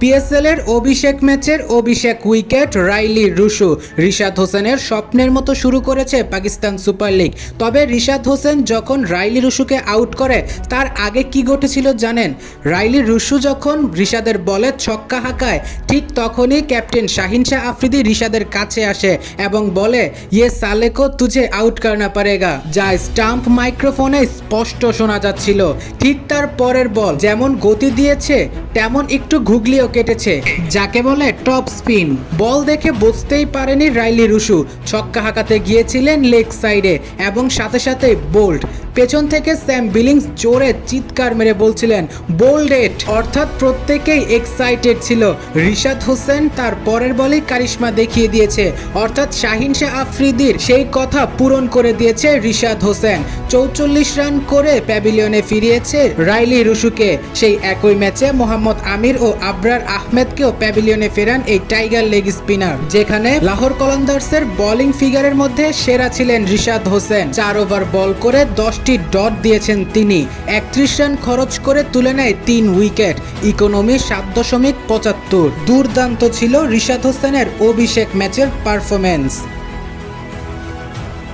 PSL এর অভিষেক ম্যাচের অভিষেক উইকেট রাইলি রুশু। রিশাদ হোসেনের স্বপ্নের মতো শুরু করেছে পাকিস্তান সুপার লিগ। তবে রিশাদ হোসেন যখন রাইলি রুশুকে আউট করে, তার আগে কি ঘটেছিল জানেন? রাইলি রুশু যখন রিশাদের বলে ছক্কা হাঁকায়, ঠিক তখনই ক্যাপ্টেন শাহিন শাহ আফ্রিদি রিশাদের কাছে আসে এবং বলে ইয়ে সালেকো তুঝে আউট করনা পারেগা যা স্টাম্প মাইক্রোফোনে স্পষ্ট শোনা যাচ্ছিল। ঠিক তার পরের বল যেমন গতি দিয়েছে, তেমন একটু ঘুগলিও কেটেছে। যাকে বলে টপ স্পিন। বল দেখে বুঝতেই পারেনি রাইলি রুশু। ছক্কা হাঁকাতে গিয়েছিলেন লেগ সাইডে এবং সাথে সাথে বোল্ড। পেছন থেকে স্যাম বিলিংস জোরে চিৎকার মেরে বলছিলেন বোল্ডেট অর্থাৎ প্রত্যেকেই এক্সাইটেড ছিল। রিশাদ হোসেন তার পরের বলেই কারিশমা দেখিয়ে দিয়েছে। অর্থাৎ শাহিন শাহ আফ্রিদির সেই কথা পূরণ করে দিয়েছে রিশাদ হোসেন। চৌচল্লিশ রান করে প্যাভিলিয়নে ফিরিয়েছে রাইলি রুশুকে। সেই একই ম্যাচে মোহাম্মদ আমির ও আবরার আহমেদকেও প্যাভিলিয়নে ফেরান এই টাইগার লেগ স্পিনার, যেখানে লাহোর কলন্দার্সের বোলিং ফিগারের মধ্যে সেরা ছিলেন রিশাদ হোসেন। চার ওভার বল করে দশটি ডট দিয়েছেন তিনি। একত্রিশ রান খরচ করে তুলে নেয় তিন উইকেট। ইকোনমি সাত দশমিক পঁচাত্তর। দুর্দান্ত ছিল রিশাদ হোসেনের অভিষেক ম্যাচের পারফরমেন্স